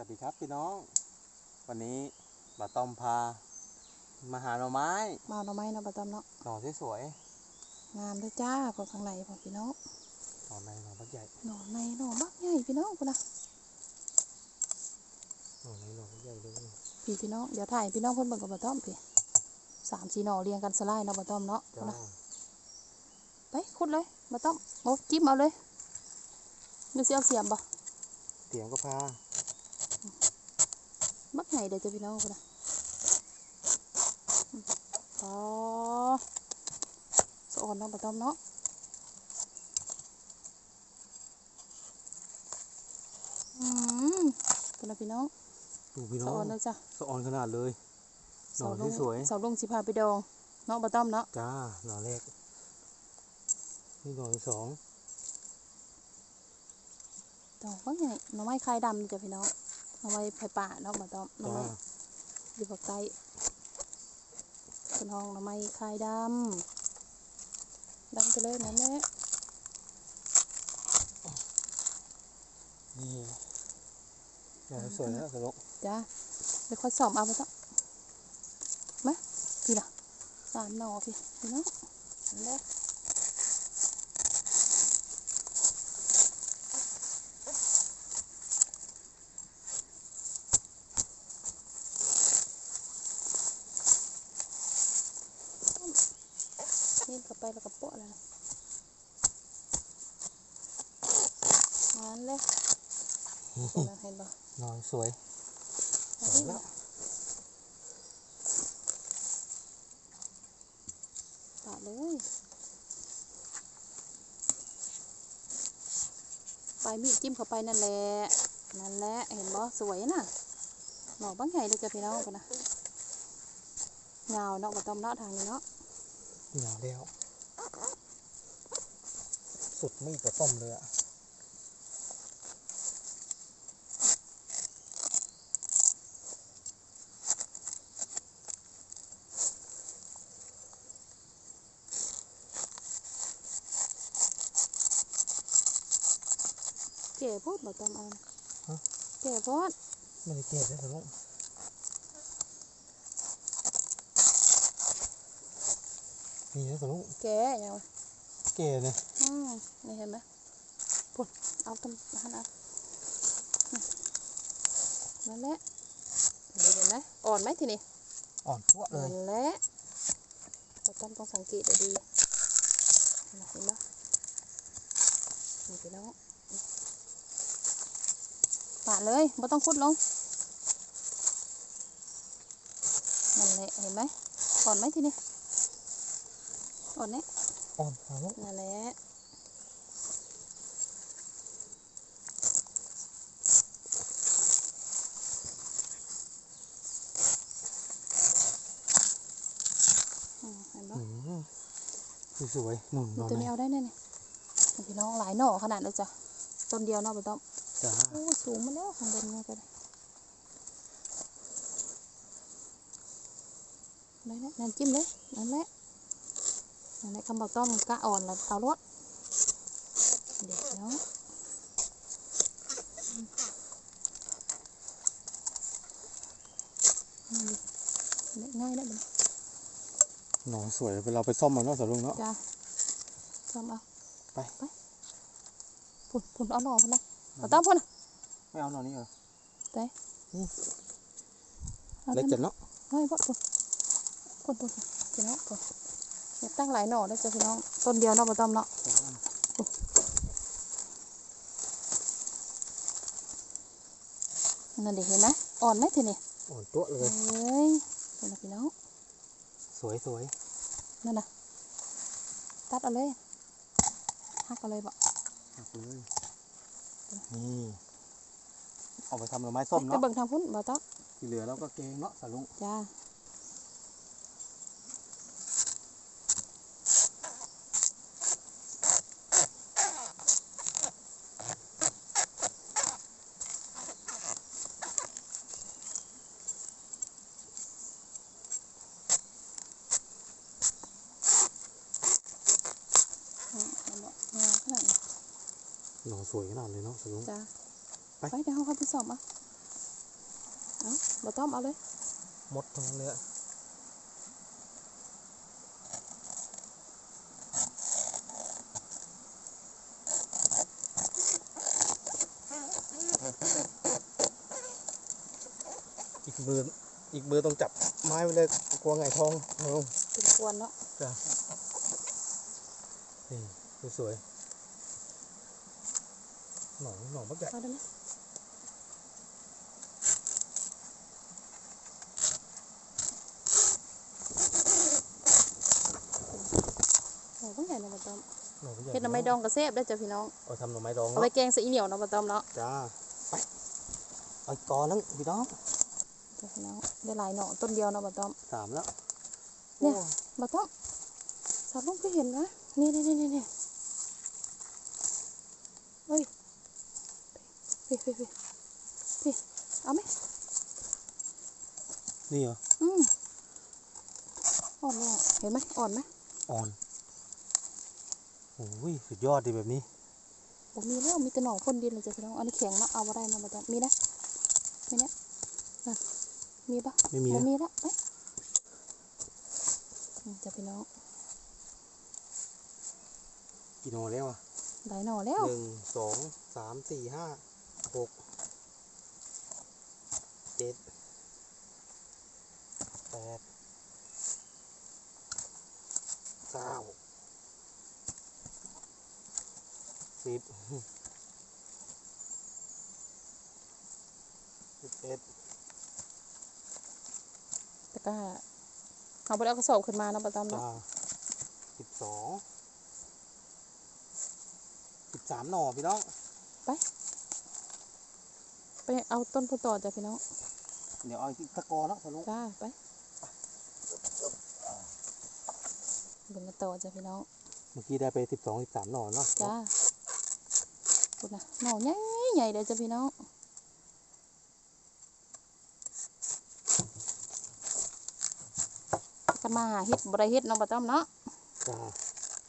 วัสดีครับพี่น้อง วันนี้บาตอมพา มาหาหน่อไม้ มาเอาหน่อไม้เนาะปะตอมเนาะหน่อสวยงามเลยจ้าพอข้างในพอพี่น้องๆหน่อในหน่อบักใหญ่หน่อในหน่อบักใหญ่พี่น้องพุ่นนะหน่อในหน่อบักใหญ่เลยพี่พี่น้องเดี๋ยวถ่ายพี่น้องเพิ่นเบิ่งกับปะตอมพี่สามสี่หน่อเรียงกันสไลด์เนาะปะตอมเนาะพุ่นจ้านะไปขุดเลยปะตอมโอ้จิ้มเอาเลยดูสิเอาเสียมบ่เตรียมก็พา บักใหญ่เด้อจ้ะพี่น้องพุ่นนะอืมอ๋อสะอ่อนเนาะปะตอมเนาะอืมพุ่นนะพี่น้องดูพี่น้สะองอ่อนเลยจ้ะสะออนขนาดเลยหน่อเสาลงสวยเสาลงสิพาไปดองเนาะบะต้อมเนาะจ้าหน่อแรกนี่หน่อที่สองดองว่าไงหน่อไม้คลายดำนี่จ้ะพี่น้อง หน่อไม้ไผ่ป่าเนาะบะต้อมหน่อจ้าไม้อยู่ภาคใต้เป็นห้องหน่อไม้คลายดำดำไปเลยนั่นแหละนี่หน่อสวยนะสรุปจ้าเดี๋ยวค่อยสอบเอาบะต้อมมาพี่ล่ะสามหน่อพี่พี่น้องนั่นแหละนี่กลับไปแล้วก็โปะแล้วนะนั่นแหละเห็นบ่เห็นบ่หน่อสวยเอาสวยดิแล้วปาดเลยปลายมีดจิ้มเข้าไปนั่นแหละ นั่นแหละ เห็นบ่สวยน่ะหน่อบางใหญ่เลยจ้ะพี่น้องกันนะยาวเนาะก็ต้อมเนาะทางนี้เนาะหน่อแล้ว สุดไม่กระต้มเลยอะ เก๋โพดบ่ต้อมเอานะฮะเก๋โพดไม่ได้เก็บเลยสรุปนี่นะสรุปแก๋ยังวะเก๋เลยอืมนี่เห็นไหมปุ่นเอาตำหันเอานี่นั่นแหละนี่เห็นไหมอ่อนไหมทีนี้อ่อนตัวเลยนั่นแหละเราต้องต้องสังเกตดีๆเห็นไหมเห็นไหมนี่พี่น้อง ปาดเลยไม่ต้องคุดลงนั่นแหละเห็นไหมอ่อนไหมทีนี้อ่อนเนี่ยอ่อนสรุปนั่นแหละอืมเห็นปะอืมสวยๆหนุนหนี่น่อตัวไหมนี้เอาได้แน่เนี่ยพี่น้องหลายหน่อขนาดเลยจ้ะต้นเดียวเนาะไปต้อม จ้าโอ้สูงมาแล้วข้างบนเนี่ยก็ได้ได้แล้วนั่นจิ้มเลยนั่นแหละนั่นแหละคำบอกต้อมกะอ่อนแล้วเอารสเด็กเนาะอืมนี่ง่ายแล้วมันหน่อสวยเวลาไปซ่อมมันเนาะสรุปเนาะจ้าทำเอาไปไปพุ่นพุ่นเอาหน่อพุ่นนะ เอาต้อมพุ่นนะไม่เอาหน่อนี้เหรออาเล็กท่านจัดเนาะเฮ้ยพ่อพุ่นพุ่นพุ่นพี่น้องพุ่นอยากตั้งหลายหน่อได้อจ้ะพี่น้อง ต้นเดียวเนาะบ่ต้อมเนาะนั่นดิเห็นไหมอ่อนไหมทีนี้อ่อนตัวเลเอ้ยยเห็นไหมพี่น้อง สวยสวยนั่นน่ะตัดเอาเลยหักเอาเลยบ่หักเลย นี่เอาไปทำหน่อไม้ส้มเนาะเบิ่งทางพุ่นบ่ต้องที่เหลือเราก็เกงเนาะสารุปจ้าอืมเอาบ่งามขนาดนี้ หน่อสวยขนาดเลยเนาะสรุปจ้าไปไปเดี๋ยวเขาเข้าไปสอบอะเอาบ่ต้อมเอาเลยหมดทั้งนั้นเลยอะอีกมืออีกมือต้องจับไม้ไว้เลยกลัวไงายท้องเอาลงเป็นควรเนาะจ้ะนี่สวยๆ หนองหนองบักใหญ่เอาได้ไหมโอ้บ่ใหญ่เนาะบ่ต้อมหนองบักใหญ่เฮ็ดหน่อไม้ดองก็แซ่บได้อจ้ะพี่น้องเอาทำหน่อไม้ดองเอาเนาะไว้แกงใส่อีเหนียวเนาะบ่ต้อมเนาะจ้าไปเอาอีกกอนึงพี่น้องจ้ะพี่น้องได้หลายหน่อต้นเดียวเนาะบ่ต้อม สามแล้วเนี่ย โอ้บ่ต้อมสาวลุงก็เห็นนะนี่นี่นี่นี่นี่เฮ้ย พี่พี่พี่พี่เอาไหมนี่เหรอ อืมอ่อนเลยอะเห็นไหมอ่อนไหมอ่อน โอ้ย สุดยอดดีแบบนี้โอ้มีแล้ว มีแต่หน่อพ่นดินเลยจ้ะพี่น้อง อันนี้แข็งเนาะเอาบ่ได้เนาะบ่ต้องมีนะ มีนะอะมีปะไม่มีบ่นะมีแล้วไปอืมจ้ะพี่น้อง กี่หนอแล้วอะได้หน่อแล้วหนึ่งสองสามสี่ห้า หกเจ็ดแปดเก้าสิบสิบเอ็ดแต่ก็เอาไปเอากระสอบขึ้นมาเนาะบ่ต้องเนาะจ้าสิบสองสิบสามหน่อพี่น้อง ไปเอาต้นพุต่อจ้ะพี่น้อง เดี๋ยวเอาอีกตะกอเนาะทะลุจ้าไปเบิ่งกันต่อจ้ะพี่น้องเมื่อกี้ได้ไปสิบสองสิบสามหน่อเนาะจ้าพูดนะหน่อใหญ่ใหญ่เลยจ้ะพี่น้องกันมาหาเห็ดบ่ได้เห็ดเนาะบ่ต้องเนาะจ้า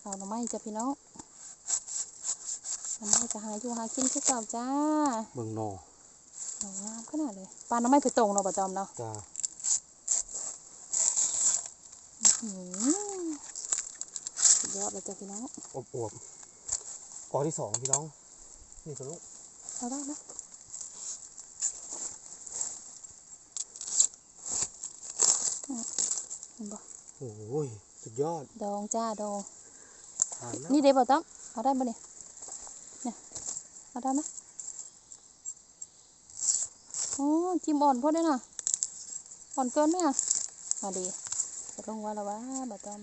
เอาหน่อไม้จ้ะพี่น้องหน่อไม้จะหาอยู่หากินคือเก่าจ้าเบิ่งหน่อหน่อ งามขนาดเลยปลาหน่อไม้ไปตรงเนาะบ่ต้องเนาะจ้าอืมสุดยอดเลยจ้ะพี่น้องอบอวบกอที่สองพี่น้อง นี่ทะลุเอาได้นะอืมเห็นบ่โอ้ยสุดยอดดองจ้าดองทานแล้วนี่เด้บ่ต้องเอาได้บ่เนี่ยเนี่ยเอาได้ไหม โอ้จิ้มอ่อนพอได้น่ะ อ่อนเกินไหมอะเอาดีจะลงว่าและวะบ่ต้อง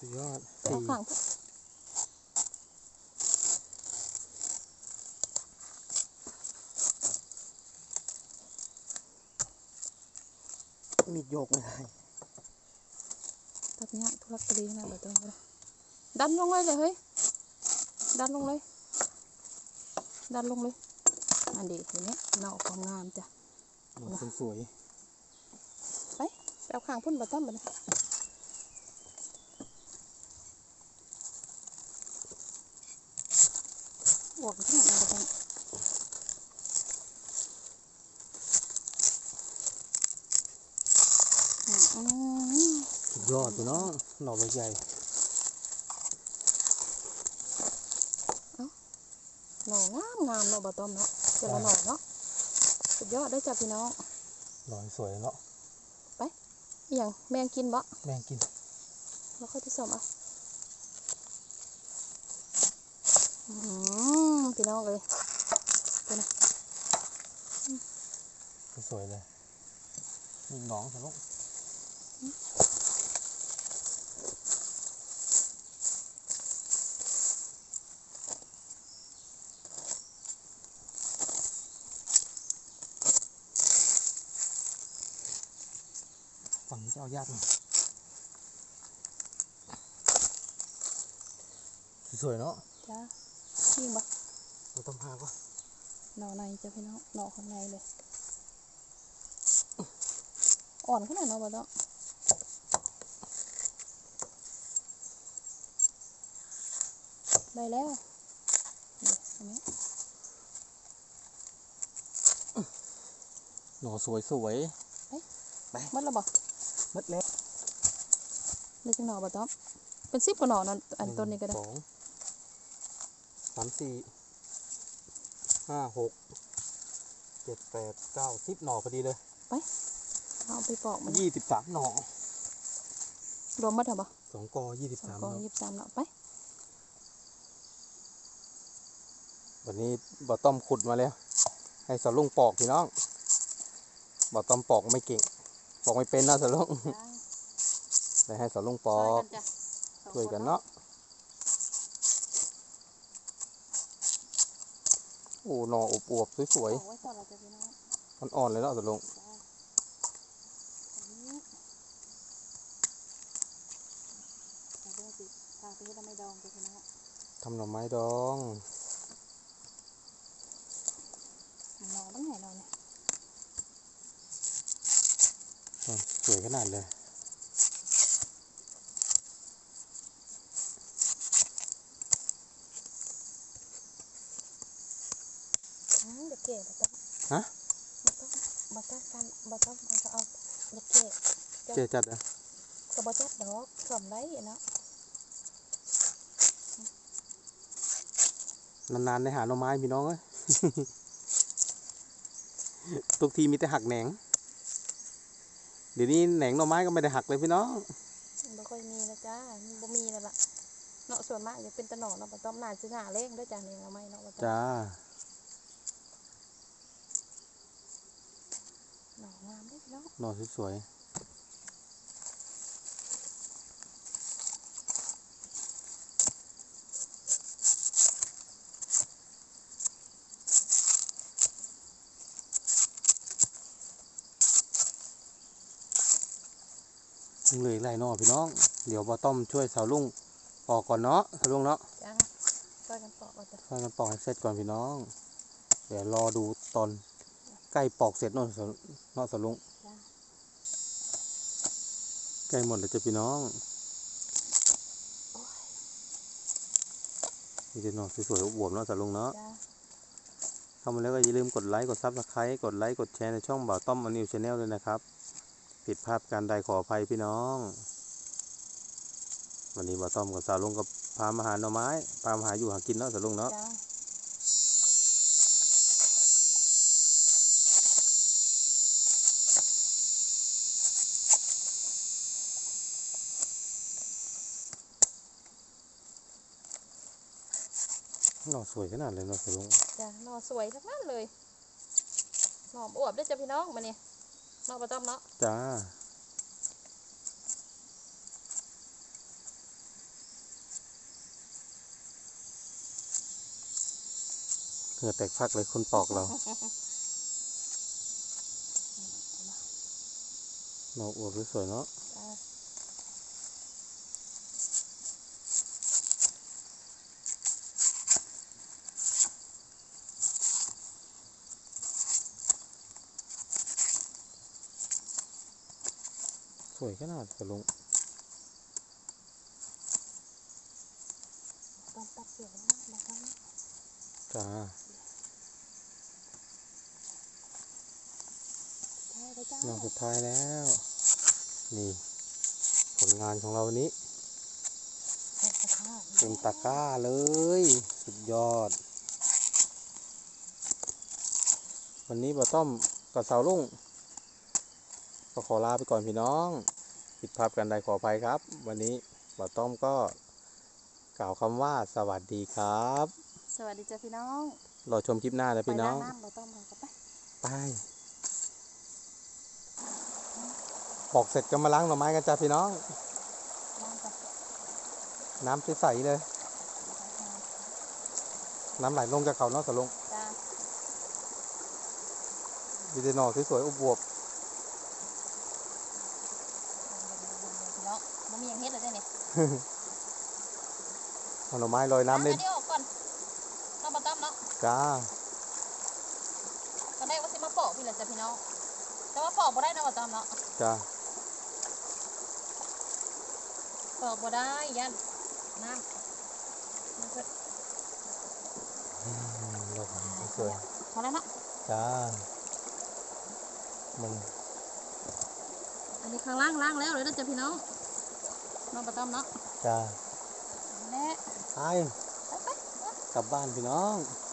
สุดยอดไปเอาสี่ข้างพุ่นมีดโยกไม่ได้ตัดเนี้ยทุลักทุเลขนาดบ่ต้องเลยดันลงเลยเลยเฮ้ยดันลงเลยดันลงเลย อันดีเห็นไหมเนาความงามจ้ะหน่อคนสวยไปไปเอาข้างพุ่นบ่ต้องบ่เนี่ยอวกที่ไหนบ่ต้องอืมอืมสุดยอดพี่น้องหน่อใหญ่หน่องามงามเนาะบ่ต้อมเนาะ เจละหน่อเนาะสุดยอดได้อจ้ะพี่น้องหน่อสวยเนาะอหย่างแมงกินบ่แมงกินแล้วค่อยที่สอมเอาอืมพี่น้องเลยสวยเลยมีหนองทะลุ ฝั่งนี้จะเอายากหน่อยสวยเนาะจ้ายิงบ่เราต้องพาก็หน่อในจ้ะพี่น้องหน่อข้างในเลย อ่อนขนาดเนาะบ่ต้องได้แล้วนี่อันนี้หน่อสวยสวยหมัดแล้วบ่ๆ มัดแล้วได้จังหน่อบ่ต้อมเป็น10กว่าหน่อนั่นอันต้นนี้ก็ได้สองสามสี่ห้าหกเจ็ดแปดเก้าสิบหน่อพอดีเลยเอาไปปอกมันยี่สิบสามหน่อรวมหมัดเหรอบ่สองกอยี่สิบสองสามกหองน่อยี่สิบสามหน่อไป วันนี้บ่ต้อมขุดมาแล้ว ให้สาวลุงปอกพี่น้องบ่ต้อมปอกไม่เก่งป อกไม่เป็นนะสาวลุงเลยให้สาวลุงปอกจ้ะช่วยกันเนาะโอ้หน่ออวบๆสวยปอกไว้ก่อนเราจะพี่น้องๆอ่อนๆเลยเนาะสาวลุงอันนี้เอาเรื่องสิพาไปให้ทำไมดองจ้ะพี่น้องทำหน่อไม้ดอง หน่อตั้งไหนหน่อเนี่ย อะส วยขนาดเลยอืมเด็กเก๋บ่ต้องฮะบ่ต้องบ่ต้องกันบ่ต้องเอาก็เอาเด็กเก๋เจ๊จัดอะก็บ่จัดดอกสวมได้เนาะนานๆได้หาหน่อไม้พี่น้องเอ้ย ทุกทีมีแต่หักแหนง เดี๋ยวนี้แหนงหน่อไม้ก็ไม่ได้หักเลยพี่น้องบ่ค่อยมีนะจ้าบ่มีแล้วล่ะเนาะส่วนมากจะเป็นแตะหน่อเนาะบ่ต้องน่าสิหน้าเล้งเด้วยจ้านี่เอาไม่เนาะบ่ต้องจ้าหน่องามเด้อพี่น้อง หน่อสวยๆ เหลืออีกหลายหน่อพี่น้อง เดี๋ยวบอต้อมช่วยสาวลุงปอกก่อนเนาะสาวลุงเนาะจ้าช่วยกันปอกเอาจ้ะช่วยกันปอกให้เสร็จก่อนพี่น้อง เดี๋ยวรอดูตอนใกล้ปอกเสร็จเนอะสาวเนาะสาวลุงจ้าใกล้หมดแล้วจ้ะพี่น้องนี่จะหน่อสวยๆอวบๆเนาะสาวลุงเนาะจ้าเข้ามาแล้วก็อย่าลืมกดไลค์กดซับสไครต์กดไลค์กดแชร์ในช่องบ่าวต้อมอนิวชาแนลด้วยนะครับ ผิดพลาดการใดขออภัยพี่น้อง วันนี้บ่าวต้อมกับสาวลุงก็พามาหาหน่อไม้พามาหาอยู่หากินเนาะสาวลุงเนาะจ้าหน่อสวยขนาดเลยเนาะสาวลุงจ้าหน่อสวยทั้งนั้นเลยหน่ออวบด้วยจ้ะพี่น้องมาเนี่ย หน่อประจำเนาะจ้าเหงื่อแตกพักเลยคนปอกเราหน่ออวบสวยๆเนาะ สวยขนาดสาวลุงต้องตัดเสียงนะประจำเนาะจ้าใช่เลยจ้าหน่อสุดท้ายแล้ว นี่ ผลงานของเราวันนี้เต็มตะกร้าเต็มตะกร้าเลย สุดยอด วันนี้บ่าต้อมกับสาวลุง ก็ขอลาไปก่อนพี่น้องผิดพลาดกันใดขออภัยครับ วันนี้บ่าต้อมก็กล่าวคำว่าสวัสดีครับ สวัสดีจ้ะพี่น้องรอชมคลิปหน้านะไปพี่น้ล้าองงน้ำเราต้องมากันไป ไปปอกเสร็จก็มาล้างหน่อไม้กันจ้าพี่น้อง ล้างกันน้ำใสๆเลย น้ำไหลลงจากเขาเนาะสะลงจ้า มีแต่หน่อสวยๆอบวบพี่น้องมันมีอย่างเฮ็ด เลยได้เนี่ยๆเอาหน่อไม้ลอยน้ำเล่นอันนี้ออกก่อนต้องประจำเนาะจ้าตอนแรกว่าสิมาปอกพี่แหละจ้ะพี่น้องแต่ว่าปอกบ่ได้นะประจำเนาะจ้าปอกบ่ได้ยันน้ำมันเพิ่นอืมดอกไม้สวยพอแล้วเนาะจ้ามันอันนี้ข้างล่างล่างแล้วเลยนะจ๊ะพี่น้อง น้องประต้อมเนาะจะและไปกลับบ้านพี่น้องไ